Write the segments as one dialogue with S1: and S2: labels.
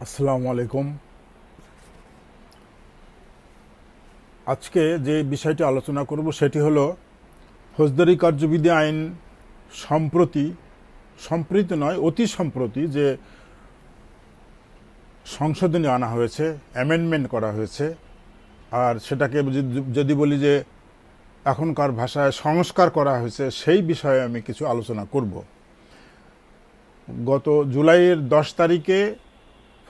S1: আসসালামু আলাইকুম। আজকে যে বিষয়টি আলোচনা করব সেটি হলো ফৌজদারি কার্যবিধি আইন সম্প্রতি সম্প্রতি নয়, অতি সম্প্রতি যে সংশোধনী আনা হয়েছে অ্যামেন্ডমেন্ট করা হয়েছে। আর সেটাকে যদি- বলি যে এখনকার ভাষায় সংস্কার করা হয়েছে, সেই বিষয়ে আমি কিছু আলোচনা করব। গত জুলাইয়ের দশ তারিখে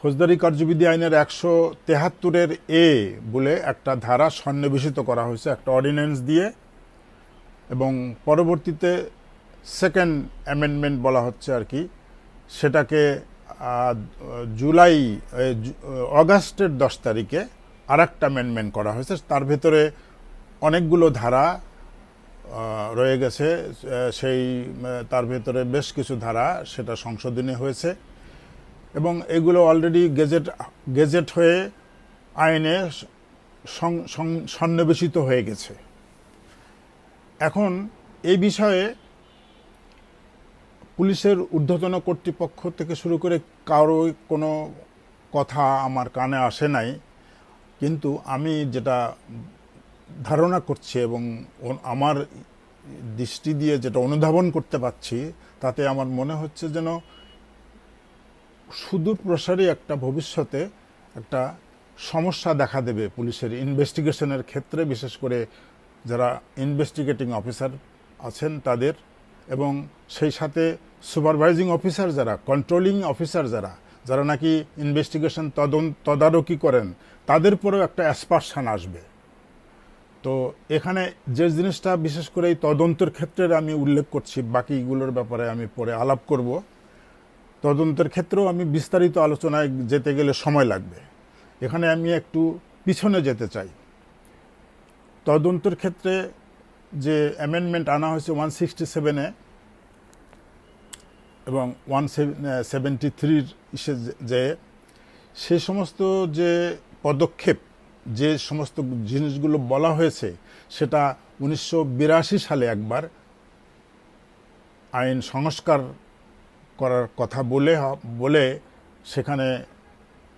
S1: ফৌজদারি কার্যবিধি আইনের একশো তেহাত্তরের এ বলে একটা ধারা সন্নিবেশিত করা হয়েছে, একটা অর্ডিন্যান্স দিয়ে। এবং পরবর্তীতে সেকেন্ড অ্যামেন্ডমেন্ট বলা হচ্ছে আর কি, সেটাকে জুলাই অগাস্টের দশ তারিখে আর একটা অ্যামেন্ডমেন্ট করা হয়েছে। তার ভেতরে অনেকগুলো ধারা রয়ে গেছে। সেই তার ভেতরে বেশ কিছু ধারা সেটা সংশোধনী হয়েছে। এবং এগুলো অলরেডি গেজেট গেজেট হয়ে আইনে সন্নিবেশিত হয়ে গেছে। এখন এই বিষয়ে পুলিশের ঊর্ধ্বতন কর্তৃপক্ষ থেকে শুরু করে কারও কোনো কথা আমার কানে আসে নাই, কিন্তু আমি যেটা ধারণা করছি এবং আমার দৃষ্টি দিয়ে যেটা অনুধাবন করতে পারছি, তাতে আমার মনে হচ্ছে যেন সুদূর প্রসারী একটা ভবিষ্যতে একটা সমস্যা দেখা দেবে পুলিশের ইনভেস্টিগেশনের ক্ষেত্রে, বিশেষ করে যারা ইনভেস্টিগেটিং অফিসার আছেন তাদের এবং সেই সাথে সুপারভাইজিং অফিসার যারা, কন্ট্রোলিং অফিসার যারা যারা নাকি ইনভেস্টিগেশন তদন্ত তদারকি করেন, তাদের পরেও একটা অ্যাসপারশান আসবে। তো এখানে যে জিনিসটা বিশেষ করে এই তদন্তের ক্ষেত্রে আমি উল্লেখ করছি, বাকিগুলোর ব্যাপারে আমি পরে আলাপ করব। তদন্তের ক্ষেত্রেও আমি বিস্তারিত আলোচনায় যেতে গেলে সময় লাগবে। এখানে আমি একটু পিছনে যেতে চাই। তদন্তের ক্ষেত্রে যে অ্যামেন্ডমেন্ট আনা হয়েছে ওয়ান সিক্সটি সেভেনে এবং ওয়ান সেভেন্টি থ্রির ইসে যে, সে সমস্ত যে পদক্ষেপ, যে সমস্ত জিনিসগুলো বলা হয়েছে, সেটা উনিশশো বিরাশি সালে একবার আইন সংস্কার করার কথা বলে বলে সেখানে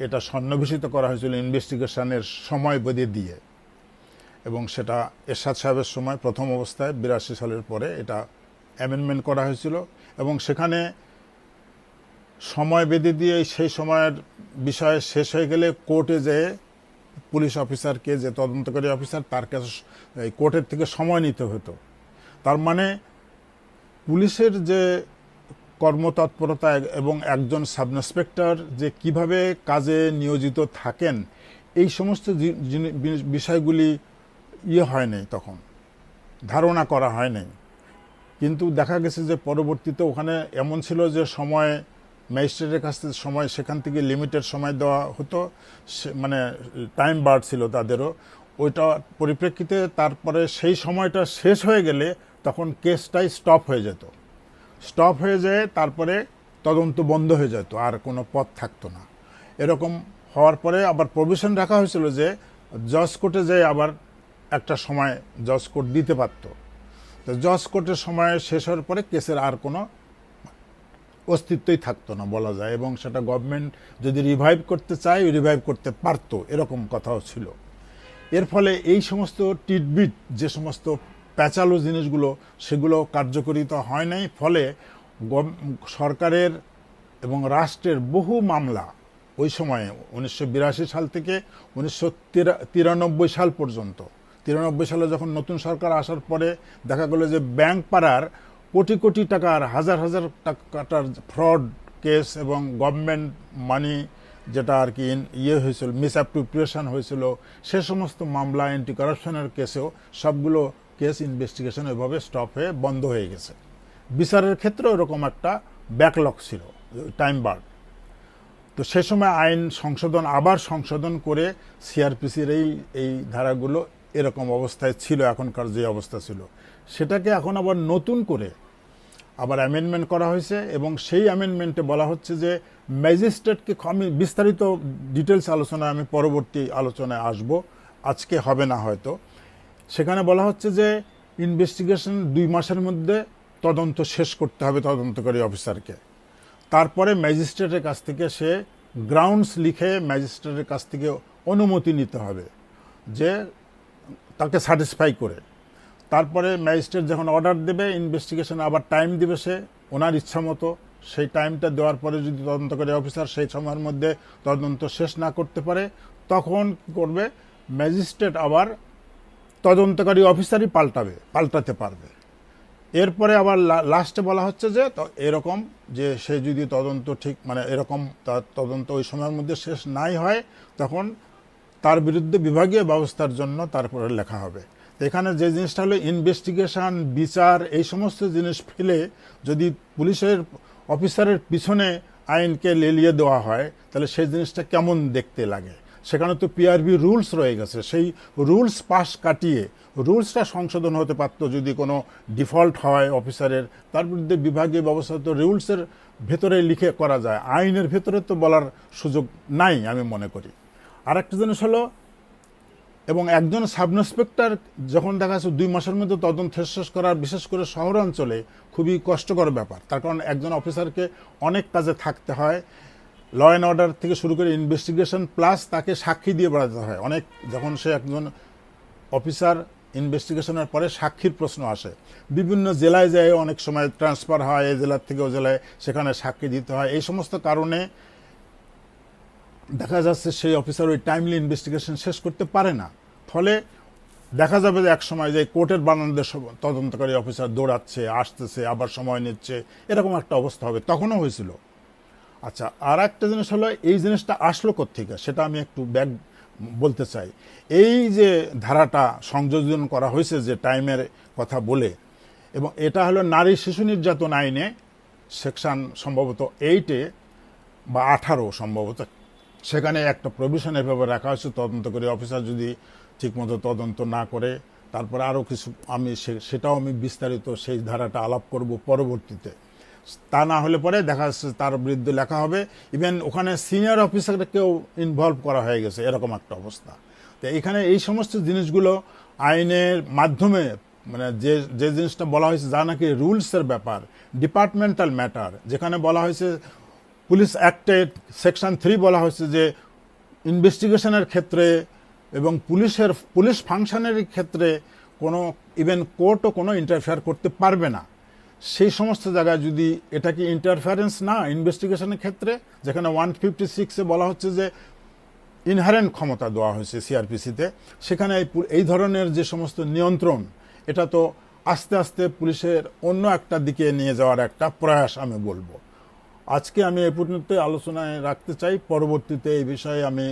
S1: এটা সন্নিবেশিত করা হয়েছিল ইনভেস্টিগেশনের সময় বেঁধে দিয়ে। এবং সেটা এরশাদ সাহেবের সময় প্রথম অবস্থায় বিরাশি সালের পরে এটা অ্যামেন্ডমেন্ট করা হয়েছিল। এবং সেখানে সময় বেঁধে দিয়ে সেই সময়ের বিষয় শেষ হয়ে গেলে কোর্টে যেয়ে পুলিশ অফিসারকে, যে তদন্তকারী অফিসার, তার কাছে কোর্টের থেকে সময় নিতে হতো। তার মানে পুলিশের যে কর্মতৎপরতা এবং একজন সাব ইন্সপেক্টর যে কীভাবে কাজে নিয়োজিত থাকেন, এই সমস্ত বিষয়গুলি ইয়ে হয় নাই তখন। ধারণা করা হয় নাই। কিন্তু দেখা গেছে যে পরবর্তীতে ওখানে এমন ছিল যে সময়, ম্যাজিস্ট্রেটের কাছ থেকে সময়, সেখান থেকে লিমিটেড সময় দেওয়া হতো মানে টাইম বার ছিল তাদেরও। ওইটা পরিপ্রেক্ষিতে তারপরে সেই সময়টা শেষ হয়ে গেলে তখন কেসটাই স্টপ হয়ে যেত। স্টপ হয়ে যায়, তারপরে তদন্ত বন্ধ হয়ে যেত আর কোনো পথ থাকতো না। এরকম হওয়ার পরে আবার প্রভিশন রাখা হয়েছিল যে, জজ কোর্টে যেয়ে আবার একটা সময় জজ কোর্ট দিতে পারত। তো জজ কোর্টের সময় শেষ হওয়ার পরে কেসের আর কোনো অস্তিত্বই থাকতো না বলা যায়, এবং সেটা গভর্নমেন্ট যদি রিভাইভ করতে চায় রিভাইভ করতে পারতো, এরকম কথাও ছিল। এর ফলে এই সমস্ত টিটবিট, যে সমস্ত প্যাচালো জিনিসগুলো, সেগুলো কার্যকরিত হয় নাই। ফলে সরকারের এবং রাষ্ট্রের বহু মামলা ওই সময়ে, উনিশশো বিরাশি সাল থেকে উনিশশো তিরানব্বই সাল পর্যন্ত। তিরানব্বই সালে যখন নতুন সরকার আসার পরে দেখা গেল যে ব্যাংক পাড়ার কোটি কোটি টাকার, হাজার হাজার টাকাটার ফ্রড কেস এবং গভর্নমেন্ট মানি যেটা আর কি ইয়ে হয়েছিল মিস অ্যাপ্রোপ্রিয়েশন হয়েছিল, সে সমস্ত মামলা অ্যান্টি কারাপশনের কেসেও সবগুলো কেস ইনভেস্টিগেশন এভাবে স্টপ হয়ে বন্ধ হয়ে গেছে। বিচারের ক্ষেত্রেও এরকম একটা ব্যাকলগ ছিল টাইম বার তো সে সময় আইন সংশোধন, আবার সংশোধন করে সিআরপিসির এই এই ধারাগুলো এরকম অবস্থায় ছিল, এখনকার যে অবস্থা ছিল। সেটাকে এখন আবার নতুন করে আবার অ্যামেন্ডমেন্ট করা হয়েছে এবং সেই অ্যামেন্ডমেন্টে বলা হচ্ছে যে ম্যাজিস্ট্রেটকে আমি বিস্তারিত ডিটেলস আলোচনায় আমি পরবর্তী আলোচনায় আসব। আজকে হবে না হয়তো। সেখানে বলা হচ্ছে যে ইনভেস্টিগেশন দুই মাসের মধ্যে তদন্ত শেষ করতে হবে তদন্তকারী অফিসারকে। তারপরে ম্যাজিস্ট্রেটের কাছ থেকে সে গ্রাউন্ডস লিখে ম্যাজিস্ট্রেটের কাছ থেকে অনুমতি নিতে হবে যে তাকে স্যাটিসফাই করে। তারপরে ম্যাজিস্ট্রেট যখন অর্ডার দেবে ইনভেস্টিগেশন আবার টাইম দিবে সে, ওনার ইচ্ছা মতো, সেই টাইমটা দেওয়ার পরে যদি তদন্তকারী অফিসার সেই সময়ের মধ্যে তদন্ত শেষ না করতে পারে, তখন করবে? ম্যাজিস্ট্রেট আবার তদন্তকারী অফিসারই পাল্টাবে, পাল্টাতে পারবে। এরপরে আবার লাস্টে বলা হচ্ছে যে এরকম যে সে যদি তদন্ত ঠিক মানে এরকম তার তদন্ত ওই সময়ের মধ্যে শেষ নাই হয়, তখন তার বিরুদ্ধে বিভাগীয় ব্যবস্থার জন্য তারপরে লেখা হবে। এখানে যে জিনিসটা হলো, ইনভেস্টিগেশন, বিচার, এই সমস্ত জিনিস ফেলে যদি পুলিশের অফিসারের পিছনে আইনকে লেলিয়ে দেওয়া হয়, তাহলে সেই জিনিসটা কেমন দেখতে লাগে? সেখানে তো পিআরবি রুলস রয়ে গেছে। সেই রুলস পাশ কাটিয়ে রুলসটা সংশোধন হতে পারতো যদি কোনো ডিফল্ট হয় অফিসারের তার বিরুদ্ধে বিভাগীয় ব্যবস্থা তো রুলসের ভেতরে লিখে করা যায়। আইনের ভেতরে তো বলার সুযোগ নাই আমি মনে করি। আর একটা জিনিস হলো, এবং একজন সাব ইন্সপেক্টর যখন দেখা যাচ্ছে দুই মাসের মধ্যে তদন্ত শেষ করার, বিশেষ করে শহরাঞ্চলে, খুবই কষ্টকর ব্যাপার। তার কারণ একজন অফিসারকে অনেক কাজে থাকতে হয়। ল অ্যান্ড অর্ডার থেকে শুরু করে ইনভেস্টিগেশন প্লাস তাকে সাক্ষী দিয়ে বেড়াতে হয়। অনেক যখন সে একজন অফিসার ইনভেস্টিগেশনের পরে সাক্ষীর প্রশ্ন আসে। বিভিন্ন জেলায় যায়, অনেক সময় ট্রান্সফার হয়, এই জেলার থেকে ও জেলায় সেখানে সাক্ষী দিতে হয়। এই সমস্ত কারণে দেখা যাচ্ছে সেই অফিসার ওই টাইমলি ইনভেস্টিগেশন শেষ করতে পারে না। ফলে দেখা যাবে যে এক সময় যে কোর্টের বানানদের তদন্তকারী অফিসার দৌড়াচ্ছে, আসতেছে, আবার সময় নিচ্ছে, এরকম একটা অবস্থা হবে। তখনও হয়েছিল। আচ্ছা আর একটা জিনিস হলো, এই জিনিসটা আসলো কোথেকে সেটা আমি একটু ব্যাগ বলতে চাই। এই যে ধারাটা সংযোজন করা হয়েছে যে টাইমের কথা বলে, এবং এটা হলো নারী শিশু নির্যাতন আইনে সেকশন সম্ভবত এইটে বা আঠারো সম্ভবত, সেখানে একটা প্রভিশন এভাবে রাখা হয়েছে তদন্তকারী অফিসার যদি ঠিকমতো তদন্ত না করে, তারপরে আরও কিছু আমি সেটাও আমি বিস্তারিত সেই ধারাটা আলাপ করব পরবর্তীতে। তা না হলে পরে দেখা যাচ্ছে তার বিরুদ্ধে লেখা হবে। ইভেন ওখানে সিনিয়র অফিসারকেও ইনভলভ করা হয়ে গেছে, এরকম একটা অবস্থা। তো এখানে এই সমস্ত জিনিসগুলো আইনের মাধ্যমে মানে যে যে জিনিসটা বলা হয়েছে, যা নাকি রুলসের ব্যাপার ডিপার্টমেন্টাল ম্যাটার যেখানে বলা হয়েছে, পুলিশ অ্যাক্টে সেকশন থ্রি বলা হয়েছে যে ইনভেস্টিগেশনের ক্ষেত্রে এবং পুলিশের, পুলিশ ফাংশনের ক্ষেত্রে কোনো ইভেন কোর্টও কোনো ইন্টারফেয়ার করতে পারবে না। সেই সমস্ত জায়গায় যদি এটা কি ইন্টারফারেন্স না ইনভেস্টিগেশনের ক্ষেত্রে, যেখানে ওয়ান ফিফটি সিক্সে বলা হচ্ছে যে ইনহারেন্ট ক্ষমতা দেওয়া হয়েছে সিআরপিসিতে সেখানে এই ধরনের যে সমস্ত নিয়ন্ত্রণ, এটা তো আস্তে আস্তে পুলিশের অন্য একটা দিকে নিয়ে যাওয়ার একটা প্রয়াস আমি বলব। আজকে আমি এ পর্যন্ত আলোচনায় রাখতে চাই। পরবর্তীতে এই বিষয়ে আমি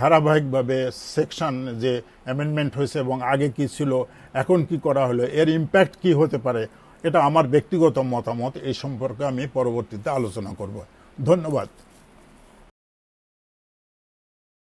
S1: ধারাবাহিকভাবে সেকশন যে অ্যামেন্ডমেন্ট হয়েছে এবং আগে কি ছিল, এখন কি করা হলো, এর ইম্প্যাক্ট কি হতে পারে এটা আমার ব্যক্তিগত মতামত এই সম্পর্কে আমি পরবর্তীতে আলোচনা করব। ধন্যবাদ।